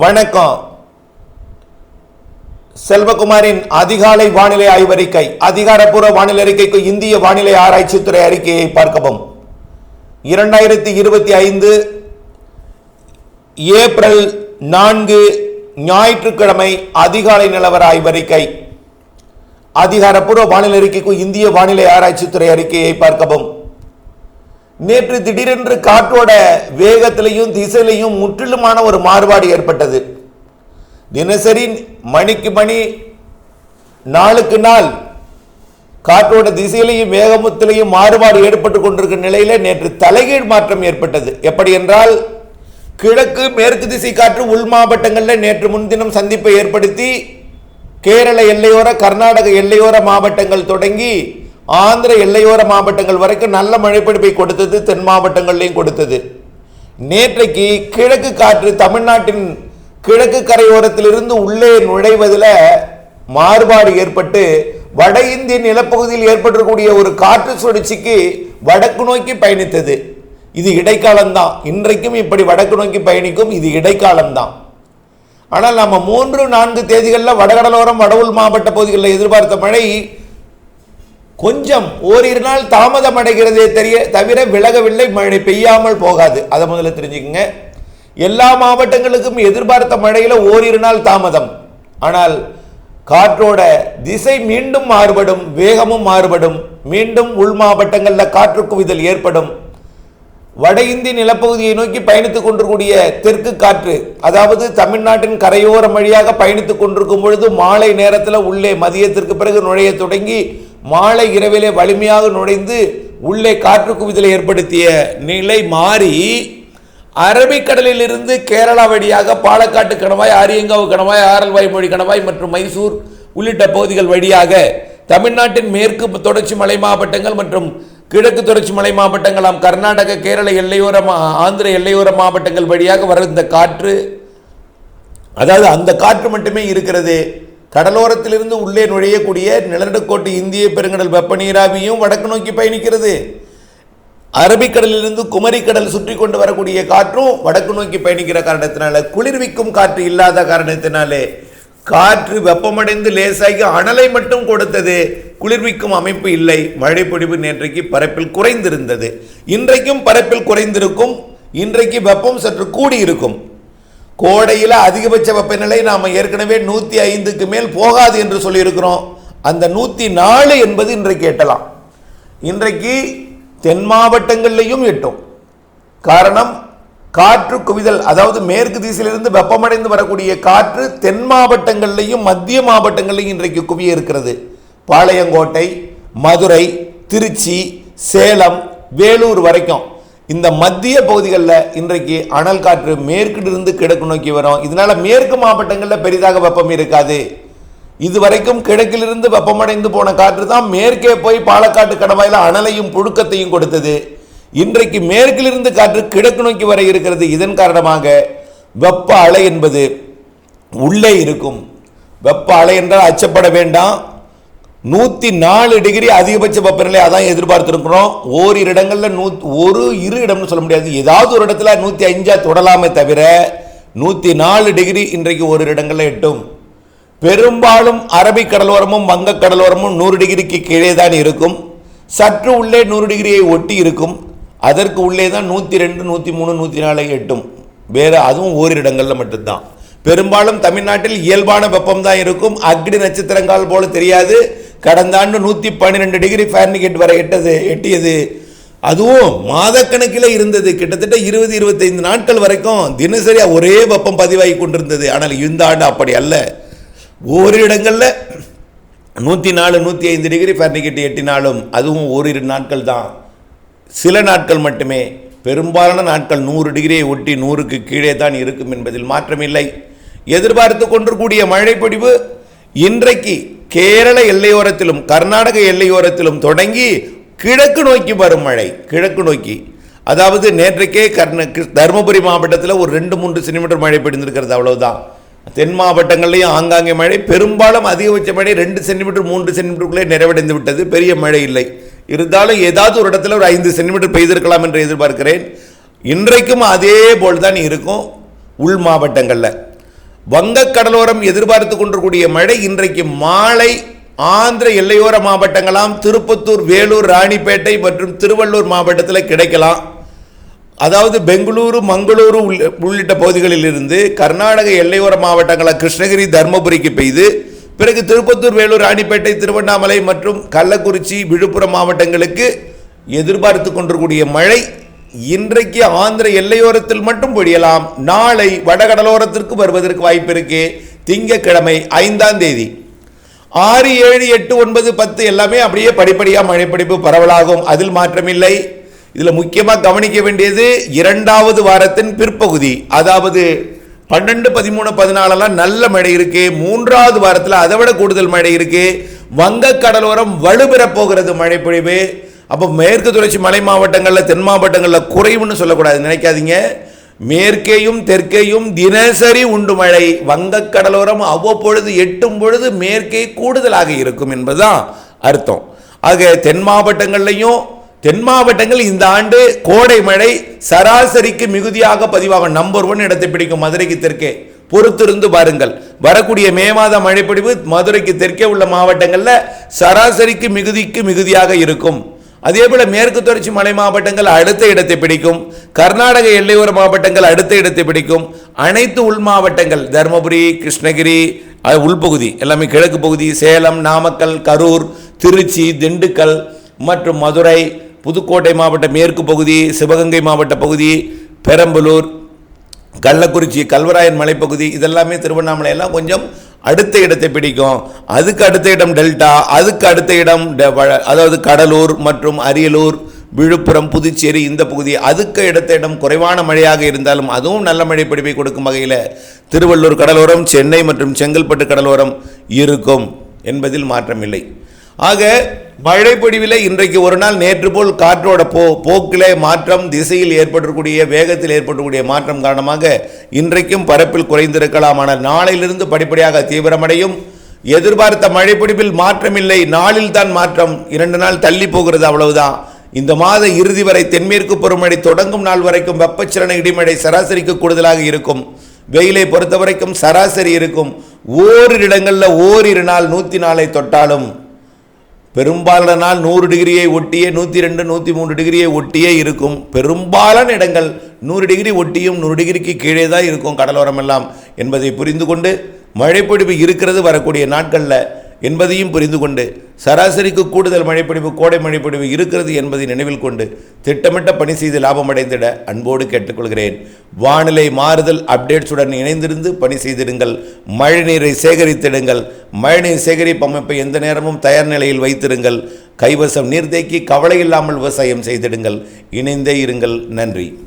வணக்கம். செல்வகுமாரின் அதிகாலை வானிலை ஆய்வறிக்கை அதிகாரப்பூர்வ வானிலை அறிக்கைக்கு இந்திய வானிலை ஆராய்ச்சித்துறை அறிக்கையை பார்க்கவும். இரண்டாயிரத்தி இருபத்தி ஐந்து ஏப்ரல் நான்கு ஞாயிற்றுக்கிழமை அதிகாலை நிலவர ஆய்வறிக்கை. அதிகாரப்பூர்வ வானிலை அறிக்கைக்கு இந்திய வானிலை ஆராய்ச்சித்துறை அறிக்கையை பார்க்கவும். நேற்று திடீரென்று காற்றோட வேகத்திலையும் திசையிலையும் முற்றிலுமான ஒரு மாறுபாடு ஏற்பட்டது. தினசரி மணிக்கு மணி நாளுக்கு நாள் காற்றோட திசையிலையும் வேகமுத்திலையும் மாறுபாடு ஏற்பட்டு கொண்டிருக்கிற நிலையில நேற்று தலைகீழ் மாற்றம் ஏற்பட்டது. எப்படி என்றால் கிழக்கு மேற்கு திசை காற்று உள் மாவட்டங்களில் நேற்று முன்தினம் சந்திப்பை ஏற்படுத்தி கேரள எல்லையோர கர்நாடக எல்லையோர மாவட்டங்கள் தொடங்கி ஆந்திர எல்லையோர மாவட்டங்கள் வரைக்கும் நல்ல மழைப்பிடிப்பை கொடுத்தது தென் மாவட்டங்கள்லையும் கொடுத்தது. நேற்றைக்கு கிழக்கு காற்று தமிழ்நாட்டின் கிழக்கு கரையோரத்திலிருந்து உள்ளே நுழைவதில் மாறுபாடு ஏற்பட்டு வட இந்திய நிலப்பகுதியில் ஏற்பட்டிருக்கக்கூடிய ஒரு காற்று சுழற்சிக்கு வடக்கு நோக்கி பயணித்தது. இது இடைக்காலம்தான். இன்றைக்கும் இப்படி வடக்கு நோக்கி பயணிக்கும் இது இடைக்காலம்தான். ஆனால் நம்ம மூன்று நான்கு தேதிகளில் வடகடலோரம் வடவுள் மாவட்ட பகுதிகளில் எதிர்பார்த்த மழை கொஞ்சம் ஓரிரு நாள் தாமதம் அடைகிறதே தெரிய தவிர விலகவில்லை மழை பெய்யாமல் போகாது. அதை முதல்ல தெரிஞ்சுக்கங்க. எல்லா மாவட்டங்களுக்கும் எதிர்பார்த்த மழையில் ஓரிரு நாள் தாமதம். ஆனால் காற்றோட திசை மீண்டும் மாறுபடும் வேகமும் மாறுபடும். மீண்டும் உள் மாவட்டங்களில் காற்று குவிதல் ஏற்படும். வட இந்திய நிலப்பகுதியை நோக்கி பயணித்துக் கொண்டிருக்கூடிய தெற்கு காற்று அதாவது தமிழ்நாட்டின் கரையோரம் வழியாக பயணித்துக் கொண்டிருக்கும் பொழுது மாலை நேரத்தில் உள்ளே மதியத்திற்கு பிறகு நுழைய தொடங்கி மாலை இரவிலே வலிமையாக நுழைந்து உள்ளே காற்று குவிதலை ஏற்படுத்திய நிலை மாறி அரபிக்கடலில் இருந்து கேரளா வழியாக பாலக்காட்டு கணவாய் ஆரியங்காவு கணவாய் ஆரல்வாய் மொழி கணவாய் மற்றும் மைசூர் உள்ளிட்ட பகுதிகள் வழியாக தமிழ்நாட்டின் மேற்கு தொடர்ச்சி மலை மாவட்டங்கள் மற்றும் கிழக்கு தொடர்ச்சி மலை மாவட்டங்களாம் கர்நாடக கேரள எல்லையோர ஆந்திர எல்லையோர மாவட்டங்கள் வழியாக வர இந்த காற்று. அதாவது அந்த காற்று மட்டுமே இருக்கிறது. கடலோரத்திலிருந்து உள்ளே நுழையக்கூடிய நிலநடுக்கோட்டு இந்திய பெருங்கடல் வெப்ப நீராவியும் வடக்கு நோக்கி பயணிக்கிறது. அரபிக்கடலிலிருந்து குமரிக்கடல் சுற்றி கொண்டு வரக்கூடிய காற்றும் வடக்கு நோக்கி பயணிக்கிற காரணத்தினால குளிர்விக்கும் காற்று இல்லாத காரணத்தினாலே காற்று வெப்பமடைந்து லேசாகி அனலை மட்டும் கொடுத்தது. குளிர்விக்கும் அமைப்பு இல்லை. மழை பொழிவு நேற்றைக்கு பரப்பில் குறைந்திருந்தது. இன்றைக்கும் பரப்பில் குறைந்திருக்கும். இன்றைக்கு வெப்பம் சற்று கூடி இருக்கும் கோடையில் அதிகபட்ச வெப்பநிலை நாம் ஏற்கனவே நூற்றி ஐந்துக்கு மேல் போகாது என்று சொல்லியிருக்கிறோம். அந்த நூற்றி நாலு என்பது இன்றைக்கு எட்டலாம். இன்றைக்கு தென் மாவட்டங்கள்லையும் எட்டும். காரணம் காற்று குவிதல் அதாவது மேற்கு திசையிலிருந்து வெப்பமடைந்து வரக்கூடிய காற்று தென் மாவட்டங்கள்லையும் மத்திய மாவட்டங்கள்லையும் இன்றைக்கு குவிய இருக்கிறது. பாளையங்கோட்டை மதுரை திருச்சி சேலம் வேலூர் வரைக்கும். இந்த மத்திய பகுதிகளில் இன்றைக்கு அனல் காற்று மேற்கிலிருந்து கிழக்கு நோக்கி வரும். இதனால மேற்கு மாவட்டங்களில் பெரிதாக வெப்பம் இருக்காது. இதுவரைக்கும் கிழக்கிலிருந்து வெப்பமடைந்து போன காற்று தான் மேற்கே போய் பாலக்காட்டு கடவாயில் அனலையும் புழுக்கத்தையும் கொடுத்தது. இன்றைக்கு மேற்கிலிருந்து காற்று கிழக்கு நோக்கி வர இருக்கிறது. இதன் காரணமாக வெப்ப அலை என்பது உள்ளே இருக்கும். வெப்ப அலை என்றால் அச்சப்பட வேண்டாம். நூற்றி நாலு டிகிரி அதிகபட்ச வெப்பநிலை அதான் எதிர்பார்த்துருக்கிறோம். ஓரிரு இடங்களில் நூ ஒரு இரு இடம்னு சொல்ல முடியாது. ஏதாவது ஒரு இடத்துல நூற்றி அஞ்சாக தொடலாமே தவிர நூற்றி நாலு டிகிரி இன்றைக்கு ஒரு இடங்களில் எட்டும். பெரும்பாலும் அரபிக் கடலோரமும் வங்கக் கடலோரமும் நூறு டிகிரிக்கு கீழே தான் இருக்கும். சற்று உள்ளே நூறு டிகிரியை ஒட்டி இருக்கும். அதற்கு உள்ளே தான் நூற்றி ரெண்டு நூற்றி மூணு நூற்றி நாலு எட்டும். வேறு அதுவும் ஓரிரு இடங்களில் மட்டும்தான். பெரும்பாலும் தமிழ்நாட்டில் இயல்பான வெப்பம் தான் இருக்கும். அக்னி நட்சத்திரங்கள் போல தெரியாது. கடந்த ஆண்டு நூற்றி பன்னிரெண்டு டிகிரி ஃபேரன்ஹீட் வரை எட்டது எட்டியது. அதுவும் மாதக்கணக்கில் இருந்தது. கிட்டத்தட்ட இருபது இருபத்தைந்து நாட்கள் வரைக்கும் தினசரியாக ஒரே வெப்பம் பதிவாகி கொண்டிருந்தது. ஆனால் இந்த ஆண்டு அப்படி அல்ல. ஒரு இடங்களில் நூற்றி நாலு நூற்றி ஐந்து டிகிரி ஃபேரன்ஹீட் எட்டினாலும் அதுவும் ஓரிரு நாட்கள் தான். சில நாட்கள் மட்டுமே. பெரும்பாலான நாட்கள் நூறு டிகிரியை ஒட்டி நூறுக்கு கீழே தான் இருக்கும் என்பதில் மாற்றமில்லை. எதிர்பார்த்து கொண்டிருக்கூடிய மழைப்பொழிவு இன்றைக்கு கேரள எல்லையோரத்திலும் கர்நாடக எல்லையோரத்திலும் தொடங்கி கிழக்கு நோக்கி வரும் மழை. கிழக்கு நோக்கி. அதாவது நேற்றைக்கே கர்ண தருமபுரி மாவட்டத்தில் ஒரு ரெண்டு மூன்று சென்டிமீட்டர் மழை பெய்திருக்கிறது. அவ்வளவுதான். தென் மாவட்டங்கள்லையும் ஆங்காங்கே மழை. பெரும்பாலும் அதிகபட்ச மழை ரெண்டு சென்டிமீட்டர் மூன்று சென்டிமீட்டருக்குள்ளே நிறைவடைந்து விட்டது. பெரிய மழை இல்லை. இருந்தாலும் ஏதாவது ஒரு இடத்துல ஒரு ஐந்து சென்டிமீட்டர் பெய்திருக்கலாம் என்று எதிர்பார்க்கிறேன். இன்றைக்கும் அதே போல் தான் இருக்கும் உள் மாவட்டங்களில். வங்கக் கடலோரம் எதிர்பார்த்து கொண்டிருக்கூடிய மழை இன்றைக்கு மாலை ஆந்திர எல்லையோர மாவட்டங்களாம் திருப்பத்தூர் வேலூர் ராணிப்பேட்டை மற்றும் திருவள்ளூர் மாவட்டத்தில் கிடைக்கலாம். அதாவது பெங்களூரு மங்களூரு உள்ளிட்ட பகுதிகளில் இருந்து கர்நாடக எல்லையோர மாவட்டங்களான கிருஷ்ணகிரி தர்மபுரிக்கு பெய்து பிறகு திருப்பத்தூர் வேலூர் ராணிப்பேட்டை திருவண்ணாமலை மற்றும் கள்ளக்குறிச்சி விழுப்புரம் மாவட்டங்களுக்கு எதிர்பார்த்து கொண்டிருக்கூடிய மழை இன்றைக்கு ஆந்திர எல்லையோரத்தில் மட்டும் பொழியலாம். நாளை வடகடலோரத்திற்கு வருவதற்கு வாய்ப்பு இருக்கு. திங்கட்கிழமை ஐந்தாம் தேதி. ஆறு ஏழு எட்டு ஒன்பது பத்து எல்லாமே அப்படியே படிப்படியாக மழைப்பிடிப்பு பரவலாகும். அதில் மாற்றமில்லை. இதில் முக்கியமாக கவனிக்க வேண்டியது இரண்டாவது வாரத்தின் பிற்பகுதி. அதாவது பன்னெண்டு பதிமூணு பதினாலெல்லாம் நல்ல மழை இருக்கு. மூன்றாவது வாரத்தில் அதை விட கூடுதல் மழை இருக்கு. வங்கக் கடலோரம் வலுப்பெறப் போகிறது மழைப்பொழிவு. அப்போ மேற்கு தொடர்ச்சி மலை மாவட்டங்களில் தென் மாவட்டங்களில் குறைவுன்னு சொல்லக்கூடாது. நினைக்காதீங்க. மேற்கேயும் தெற்கேயும் தினசரி உண்டு மழை. வங்கக்கடலோரம் அவ்வப்பொழுது எட்டும் பொழுது மேற்கே கூடுதலாக இருக்கும் என்பதுதான் அர்த்தம். ஆக தென் மாவட்டங்கள்லையும் தென் மாவட்டங்கள் இந்த ஆண்டு கோடை மழை சராசரிக்கு மிகுதியாக பதிவாகும் நம்பர் ஒன் இடத்தை பிடிக்கும் மதுரைக்கு தெற்கே. பொறுத்திருந்து பாருங்கள். வரக்கூடிய மே மாத மழைப்பொழிவு மதுரைக்கு தெற்கே உள்ள மாவட்டங்களில் சராசரிக்கு மிகுதிக்கு மிகுதியாக இருக்கும். அதே போல மேற்கு தொடர்ச்சி மலை மாவட்டங்கள் அடுத்த இடத்தை பிடிக்கும். கர்நாடக எல்லையோர மாவட்டங்கள் அடுத்த இடத்தை பிடிக்கும். அனைத்து உள் மாவட்டங்கள் தருமபுரி கிருஷ்ணகிரி உள்பகுதி எல்லாமே கிழக்கு பகுதி சேலம் நாமக்கல் கரூர் திருச்சி திண்டுக்கல் மற்றும் மதுரை புதுக்கோட்டை மாவட்ட மேற்கு பகுதி சிவகங்கை மாவட்ட பகுதி பெரம்பலூர் கள்ளக்குறிச்சி கல்வராயன் மலைப்பகுதி இதெல்லாமே திருவண்ணாமலை எல்லாம் கொஞ்சம் அடுத்த இடத்தை பிடிக்கும். அதுக்கு அடுத்த இடம் டெல்டா அதுக்கு அடுத்த இடம் டெ- வ- அதாவது கடலூர் மற்றும் அரியலூர் விழுப்புரம் புதுச்சேரி இந்த பகுதி. அதுக்கு அடுத்த இடம் குறைவான மழையாக இருந்தாலும் அதுவும் நல்ல மழை பிடிப்பை கொடுக்கும் வகையில் திருவள்ளூர் கடலோரம் சென்னை மற்றும் செங்கல்பட்டு கடலோரம் இருக்கும் என்பதில் மாற்றமில்லை. ஆக மழைப்பொடிவில் இன்றைக்கு ஒரு நாள் நேற்று போல் காற்றோட போ போக்கிலே மாற்றம் திசையில் ஏற்படக்கூடிய வேகத்தில் ஏற்படக்கூடிய மாற்றம் காரணமாக இன்றைக்கும் பரப்பில் குறைந்திருக்கலாம். ஆனால் நாளையிலிருந்து படிப்படியாக தீவிரமடையும். எதிர்பார்த்த மழைப்பிடிப்பில் மாற்றமில்லை. நாளில் தான் மாற்றம். இரண்டு நாள் தள்ளி போகிறது அவ்வளவுதான். இந்த மாத இறுதி வரை தென்மேற்கு பருவமழை தொடங்கும் நாள் வரைக்கும் வெப்பச்சலன இடிமழை சராசரிக்கு கூடுதலாக இருக்கும். வெயிலை பொறுத்த வரைக்கும் சராசரி இருக்கும். ஓரிரு இடங்களில் ஓரிரு நாள் நூற்றி நாளை தொட்டாலும் பெரும்பாலான நாள் நூறு டிகிரியை ஒட்டியே நூற்றி ரெண்டு நூற்றி மூணு டிகிரியை ஒட்டியே இருக்கும். பெரும்பாலான இடங்கள் நூறு டிகிரி ஒட்டியும் நூறு டிகிரிக்கு கீழே தான் இருக்கும் கடலோரம் எல்லாம் என்பதை புரிந்து கொண்டு மழைப்பொழிவு இருக்கிறது வரக்கூடிய நாட்களில் என்பதையும் புரிந்து கொண்டு சராசரிக்கு கூடுதல் மழைப்பொழிவு கோடை மழைப்பொழிவு இருக்கிறது என்பதை நினைவில் கொண்டு திட்டமிட்ட பணி செய்து லாபமடைந்திட அன்போடு கேட்டுக்கொள்கிறேன். வானிலை மாறுதல் அப்டேட்ஸுடன் இணைந்திருந்து பணி செய்திடுங்கள். மழைநீரை சேகரித்திடுங்கள். மழைநீர் சேகரிப்பு அமைப்பை எந்த நேரமும் தயார் நிலையில் வைத்திருங்கள். கைவசம் நீர் தேக்கி கவலை இல்லாமல் விவசாயம் செய்திடுங்கள். இணைந்தே இருங்கள். நன்றி.